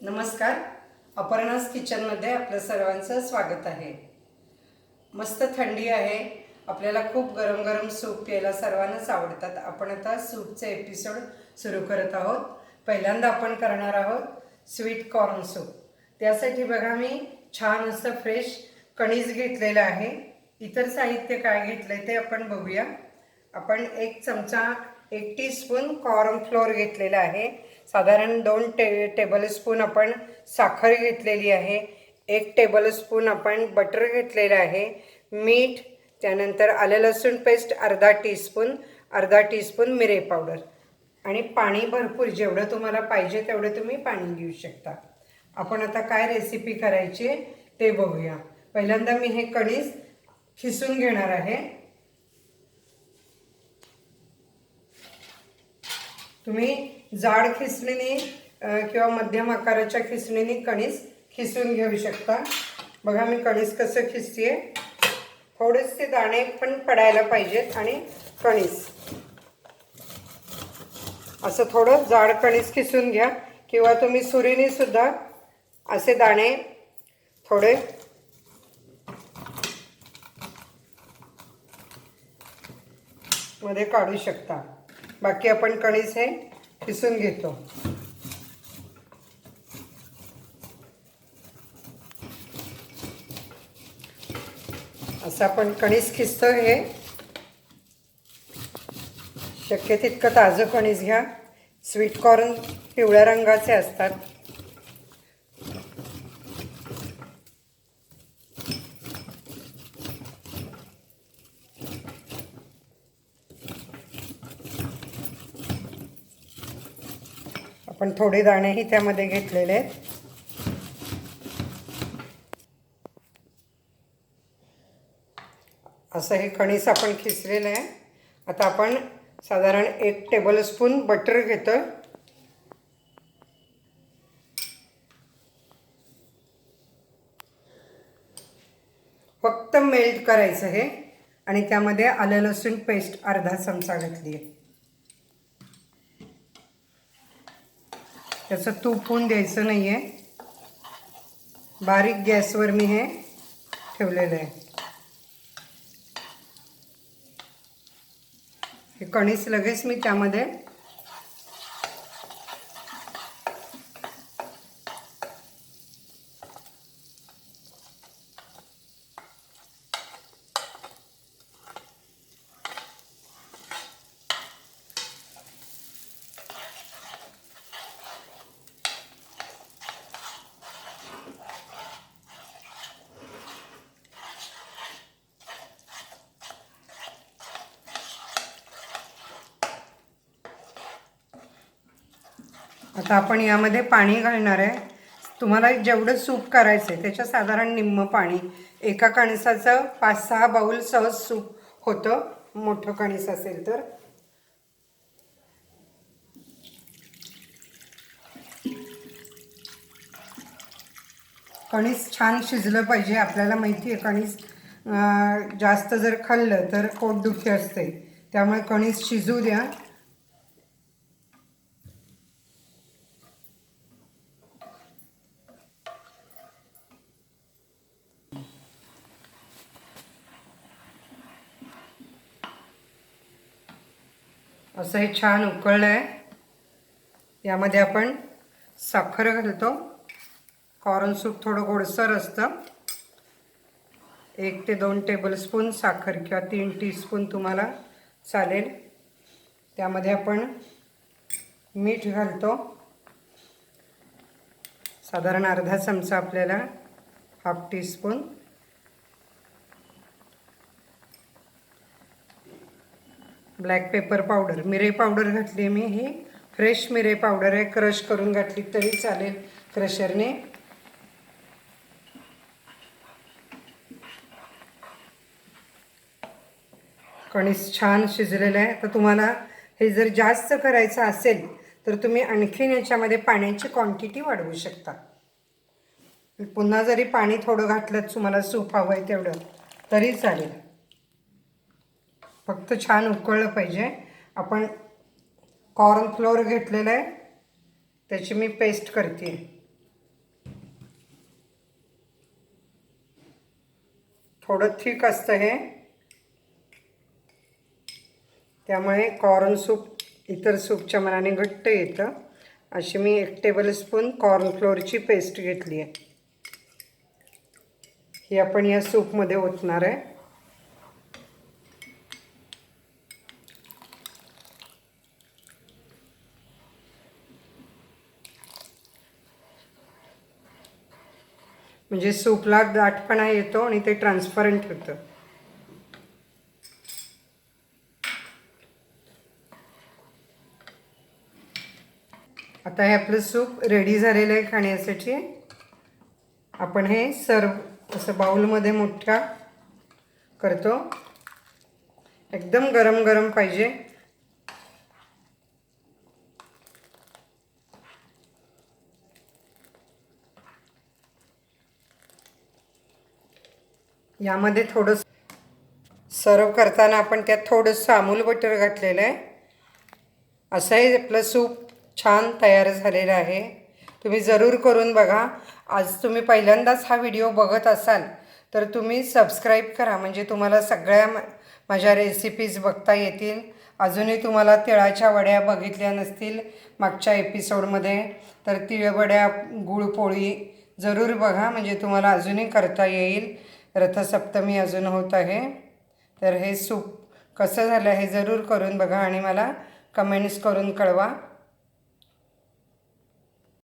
नमस्कार. अपर्णास किचनमध्ये आपलं सर्वांचं स्वागत आहे. मस्त थंडी आहे. आपल्याला खूप गरम गरम सूप प्यायला सर्वांनाच आवडतात. आपण आता सूपचे एपिसोड सुरू करत आहोत. पहिल्यांदा आपण करणार आहोत स्वीट कॉर्न सूप त्यासाठी बघा मी छान असं फ्रेश कणीस घेतलेलं आहे. इतर साहित्य काय घेतलं आहे ते आपण बघूया. आपण एक चमचा एक टी स्पून कॉर्न फ्लोअर घेतलेला आहे. साधारण दोन टे टेबलस्पून आपण साखर घेतलेली आहे. एक टेबलस्पून आपण बटर घेतलेलं आहे. मीठ त्यानंतर आलं लसूण पेस्ट अर्धा टीस्पून अर्धा टीस्पून मिरे पावडर आणि पाणी भरपूर जेवढं तुम्हाला पाहिजे तेवढं तुम्ही पाणी घेऊ शकता. आपण आता काय रेसिपी करायची आहे ते बघूया. पहिल्यांदा मी हे कणीस खिसून घेणार आहे. तुम्ही जाड खिसणीने किंवा मध्यम आकाराच्या खिसणीने कणीस खिसून घेऊ शकता. बघा मी कणीस कसं खिसते थोडेसे दाणे पण पडायला पाहिजेत आणि कणीस. असं थोडं जाड कणीस खिसून घ्या किंवा तुम्ही सुरीने सुद्धा असे दाणे थोडे मध्ये काढू शकता. बाकी आपण कणीस हे किसून घेतो. असं आपण कणीस किसतो हे. शक्य तितकं ताजं कणीस घ्या. स्वीट कॉर्न पिवळ्या रंगाचे असतात. आपण थोडे दाणेही त्यामध्ये घेतलेले आहेत. असं हे कणीस आपण खिसलेलं आहे. आता आपण साधारण एक टेबलस्पून बटर घेतो. फक्त मेल्ट करायचं हे. आणि त्यामध्ये आलं लसूण पेस्ट अर्धा चमचा घातली आहे. त्याचं तूप होऊन द्यायचं नाही आहे बारीक गॅसवर मी हे ठेवलेलं आहे. हे कणीस लगेच मी त्यामध्ये आता आपण यामध्ये पाणी घालणार आहे. तुम्हाला जेवढं सूप करायचं आहे त्याच्या साधारण निम्म पाणी. एका कणसाचं पाच सहा बाऊल सहज सूप होतं. मोठं कणीस असेल तर. कणीस छान शिजलं पाहिजे. आपल्याला माहिती आहे कणीस जास्त जर खाल्लं तर पोटदुखी असते त्यामुळे कणीस शिजू द्या. असं हे छान उकळलं आहे. यामध्ये आपण साखर घालतो. कॉर्न सूप थोडं गोडसर असतं. एक ते दोन टेबलस्पून साखर किंवा तीन टीस्पून तुम्हाला चालेल. त्यामध्ये आपण मीठ घालतो. साधारण अर्धा चमचा आपल्याला half teaspoon black pepper powder. मिरे पावडर घातली मी ही. फ्रेश मिरे पावडर आहे. क्रश करून घातली तरी चालेल क्रशरने. कणीस छान शिजलेलं आहे. तर तुम्हाला हे जर जास्त करायचं असेल तर तुम्ही आणखीन याच्यामध्ये पाण्याची क्वांटिटी वाढवू शकता. पुन्हा जरी पाणी थोडं घातलं तुम्हाला सूप हवं आहे तेवढं तरी चालेल. फक्त छान उकळलं पाहिजे. आपण कॉर्नफ्लोअर घेतलेलं आहे. त्याची मी पेस्ट करते. थोडं थिक असतं हे. त्यामुळे कॉर्न सूप इतर सूपच्या मनाने घट्ट येतं. अशी मी एक टेबलस्पून कॉर्नफ्लोअरची पेस्ट घेतली आहे. ही आपण या सूपमध्ये ओतणार आहे. म्हणजे सूपला दाटपणा येतो आणि ते ट्रान्सपरंट होतं. आता हे आपलं सूप रेडी झालेलं आहे खाण्यासाठी. आपण हे सर्व असं बाउलमध्ये मोठ्या करतो. एकदम गरम गरम पाहिजे. यामध्ये थोडंसं सर्व करताना आपण त्यात थोडंसं अमूल बटर घातलेलं आहे. असंही आपलं सूप छान तयार झालेलं आहे. तुम्ही जरूर करून बघा. आज तुम्ही पहिल्यांदाच हा व्हिडिओ बघत असाल तर तुम्ही सबस्क्राईब करा. म्हणजे तुम्हाला सगळ्या माझ्या रेसिपीज बघता येतील. अजूनही तुम्हाला तिळाच्या वड्या बघितल्या नसतील मागच्या एपिसोडमध्ये तर तिळवड्या गुळपोळी जरूर बघा. म्हणजे तुम्हाला अजूनही करता येईल. रथसप्तमी अजून होत आहे. तर हे सूप कसं झालं हे जरूर करून बघा आणि मला कमेंट्स करून कळवा.